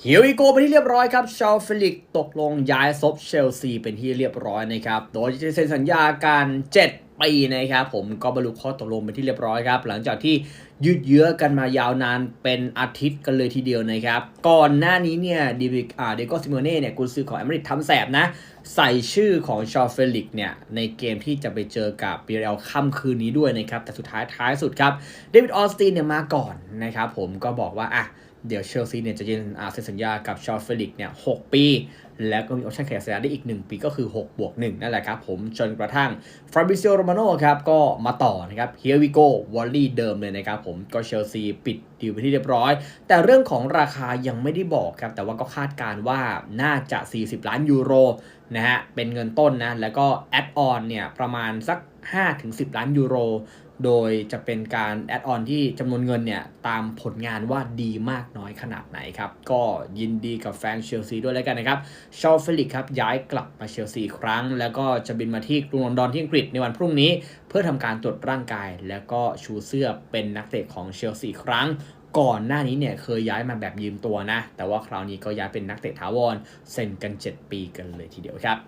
เฮียวิโกเป็นที่เรียบร้อยครับชาวเฟลิกตกลงย้ายซบเชลซีเป็นที่เรียบร้อยนะครับ โดยจะเซ็นสัญญาการ 7 ปีนะครับ ผมก็บรรลุข้อตกลงเป็นที่เรียบร้อยครับ หลังจากที่ยืดเยื้อกันมายาวนานเป็นอาทิตย์กันเลยทีเดียวนะครับ ก่อนหน้านี้เนี่ยดีวิกอ่าเดโกซิโมเน่เนี่ยกุนซือของแอมริกทำแสบนะ ใส่ชื่อของชาวเฟลิกเนี่ย ในเกมที่จะไปเจอกับปีเรลค่ำคืนนี้ด้วยนะครับ แต่สุดท้ายท้ายสุดครับเดวิดออสตินเนี่ยมาก่อนนะครับผมก็บอกว่าอะ เดี๋ยวเชลซีเนี่ยจะยื่นอาเซ็นสัญญากับชอลเฟลิกเนี่ยหปี แล้วก็มีออปชั่นขยายสัญญาได้อีก 1 ปีก็คือ6บวก1นั่นแหละครับผมจนกระทั่งฟราบิซิโอโรมาโน่ครับก็มาต่อนะครับเฮียวิโกวอลลี่เดิมเลยนะครับผมก็เชลซีปิดดีลไปที่เรียบร้อย แต่เรื่องของราคายังไม่ได้บอกครับ แต่ว่าก็คาดการณ์ว่าน่าจะ 40 ล้านยูโรนะฮะเป็นเงินต้นนะแล้วก็แอดออนเนี่ยประมาณสัก5-10 ล้านยูโร โดยจะเป็นการแอดออนที่จำนวนเงินเนี่ย ตามผลงานว่าดีมากน้อยขนาดไหนครับ ก็ยินดีกับแฟนเชลซีด้วยแล้วกันนะครับ ชอลฟลิกครับย้ายกลับมาเชลซีอีกครั้ง แล้วก็จะบินมาที่กรุงลอนดอนที่อังกฤษในวันพรุ่งนี้ เพื่อทำการตรวจร่างกาย แล้วก็ชูเสื้อเป็นนักเตะของเชลซีครั้งก่อนหน้านี้เนี่ยเคยย้ายมาแบบยืมตัวนะ แต่ว่าคราวนี้ก็ย้ายเป็นนักเตะถาวรเซ็นกัน 7 ปีกันเลยทีเดียวครับ